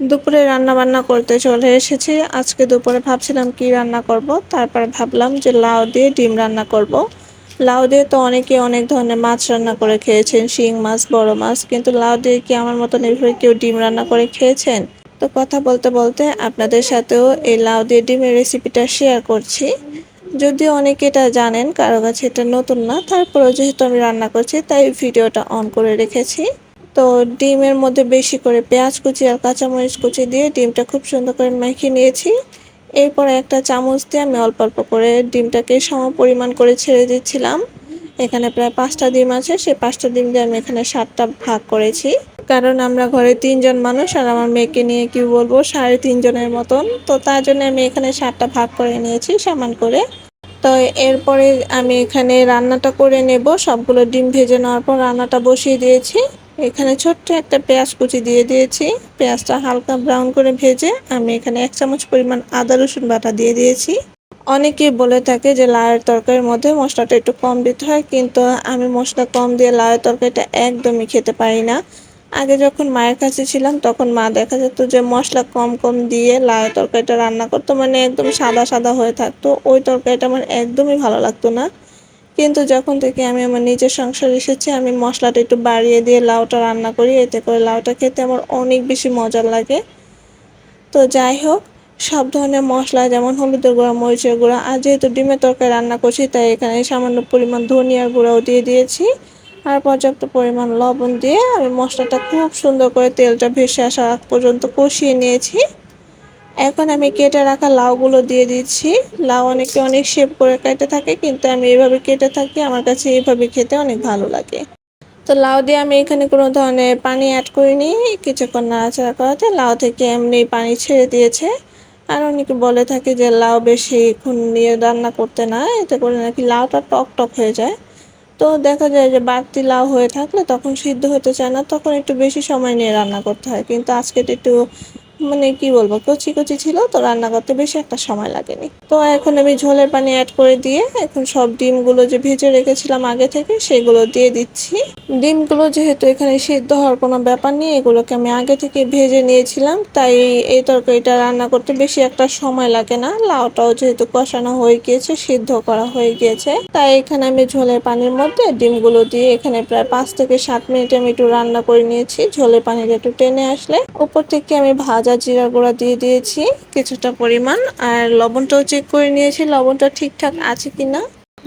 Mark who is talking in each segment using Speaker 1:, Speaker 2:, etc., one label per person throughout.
Speaker 1: দুপুরে রান্না বান্না করতে চলে এসেছি। আজকে দুপুরে ভাবছিলাম কি রান্না করব, তারপরে ভাবলাম যে লাউ দিয়ে ডিম রান্না করব। লাউ দিয়ে তো অনেকে অনেক ধরনের মাছ রান্না করে খেয়েছেন, শিং মাছ, বড় মাছ, কিন্তু লাউ দিয়ে কি আমার মতন এভাবে কেউ ডিম রান্না করে খেয়েছেন? তো কথা বলতে বলতে আপনাদের সাথেও এই লাউ দিয়ে ডিমের রেসিপিটা শেয়ার করছি। যদিও অনেকে এটা জানেন, কারও কাছে এটা নতুন না, তারপরেও যেহেতু আমি রান্না করছি, তাই ভিডিওটা অন করে রেখেছি। তো ডিমের মধ্যে বেশি করে পেঁয়াজ কুচি আর কাঁচামরিচ কুচি দিয়ে ডিমটা খুব সুন্দর করে মেখে নিয়েছি। এরপরে একটা চামচ দিয়ে আমি অল্প অল্প করে ডিমটাকে সম পরিমাণ করে ছেড়ে দিচ্ছিলাম। এখানে প্রায় পাঁচটা ডিম আছে, সেই পাঁচটা ডিম দিয়ে আমি এখানে সাতটা ভাগ করেছি। কারণ আমরা ঘরে তিনজন মানুষ আর আমার মেয়েকে নিয়ে কি বলব, সাড়ে তিনজনের মতন। তো তার জন্য আমি এখানে সাতটা ভাগ করে নিয়েছি সামান করে। তো এরপরে আমি এখানে রান্নাটা করে নেব। সবগুলো ডিম ভেজে নেওয়ার পর রান্নাটা বসিয়ে দিয়েছি। এখানে ছোট্ট একটা পেঁয়াজ কুচি দিয়ে দিয়েছি। পেঁয়াজটা হালকা ব্রাউন করে ভেজে আমি এখানে এক চামচ পরিমাণ আদা রসুন বাটা দিয়ে দিয়েছি। অনেকেই বলে থাকে যে লাউয়ের তরকারির মধ্যে মশলাটা একটু কম দিতে হয়, কিন্তু আমি মশলা কম দিয়ে লাউয়ের তরকারিটা একদমই খেতে পারি না। আগে যখন মায়ের কাছে ছিলাম, তখন মা দেখা যেত যে মশলা কম কম দিয়ে লাউয়ের তরকারিটা রান্না করতো মানে একদম সাদা সাদা হয়ে থাকতো। ওই তরকারিটা আমার একদমই ভালো লাগতো না। কিন্তু যখন থেকে আমি আমার নিজের সংসার এসেছি, আমি মশলাটা একটু বাড়িয়ে দিয়ে লাউটা রান্না করি। এতে করে লাউটা খেতে আমার অনেক বেশি মজার লাগে। তো যাই হোক, সব ধরনের মশলা যেমন হলুদের গুঁড়া, মরিচের গুঁড়া, আর যেহেতু ডিমের তরকারি রান্না করছি, তাই এখানে সামান্য পরিমাণ ধনিয়ার গুঁড়াও দিয়ে দিয়েছি। আর পর্যাপ্ত পরিমাণ লবণ দিয়ে আমি মশলাটা খুব সুন্দর করে তেলটা ভেসে আসা পর্যন্ত কষিয়ে নিয়েছি। এখন আমি কেটে রাখা লাউগুলো দিয়ে দিচ্ছি। লাউ অনেকে অনেক শেপ করে কেটে থাকে, কিন্তু আমি এভাবে কেটে থাকি, আমার কাছে এইভাবে খেতে অনেক ভালো লাগে। তো লাউ দিয়ে আমি এখানে কোনো ধরনের পানি অ্যাড করিনি, কিছুক্ষণ নাড়াচাড়া করাতে। লাউ থেকে এমনি পানি ছেড়ে দিয়েছে। আর অনেকে বলে থাকে যে লাউ বেশিক্ষণ নিয়ে রান্না করতে না, এতে করে নাকি লাউটা টক টক হয়ে যায়। তো দেখা যায় যে বাড়তি লাউ হয়ে থাকলে তখন সিদ্ধ হতে চায় না, তখন একটু বেশি সময় নিয়ে রান্না করতে হয়। কিন্তু আজকে একটু মানে কি বলব, কচি কচি ছিল তো রান্না করতে বেশি একটা সময় লাগেনি। তো এখন আমি ঝোলের পানি অ্যাড করে দিয়ে এখন সব ডিমগুলো যে ভেজে রেখেছিলাম আগে থেকে সেগুলো দিয়ে দিচ্ছি। ডিমগুলো যেহেতু এখানে সিদ্ধ হওয়ার কোনো ব্যাপার নেই, এগুলোকে আমি আগে থেকে ভেজে নিয়েছিলাম, তাই এই তরকারিটা রান্না করতে বেশি একটা সময় লাগে না। লাউটাও যেহেতু কষানো হয়ে গিয়েছে, সিদ্ধ করা হয়ে গিয়েছে, তাই এখানে আমি ঝোলের পানির মধ্যে ডিমগুলো দিয়ে এখানে প্রায় পাঁচ থেকে সাত মিনিট আমি একটু রান্না করে নিয়েছি। ঝোলের পানিটা একটু টেনে আসলে, উপর থেকে আমি ভাজা ভাজা জিরা গুঁড়া দিয়ে দিয়েছি, কিছুটা পরিমাণ। আর লবণটাও চেক করে নিয়েছি, লবণটা ঠিকঠাক আছে কিনা।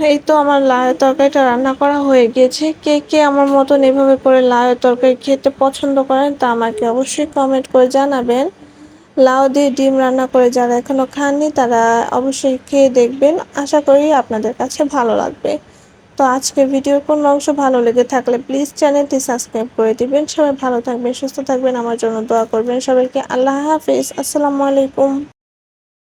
Speaker 1: এই তো আমার লাউয়ের তরকারিটা রান্না করা হয়ে গিয়েছে। কে কে আমার মতন এভাবে করে লাউয়ের তরকারি খেতে পছন্দ করেন তা আমাকে অবশ্যই কমেন্ট করে জানাবেন। লাউ দিয়ে ডিম রান্না করে যারা এখনও খাননি, তারা অবশ্যই খেয়ে দেখবেন। আশা করি আপনাদের কাছে ভালো লাগবে। তো আজকে ভিডিওর কোনো অংশ ভালো লেগে থাকলে প্লিজ চ্যানেলটি সাবস্ক্রাইব করে দিবেন। সবাই ভালো থাকবেন, সুস্থ থাকবেন, আমার জন্য দোয়া করবেন। সবাইকে আল্লাহ হাফিজ। আসসালামু আলাইকুম।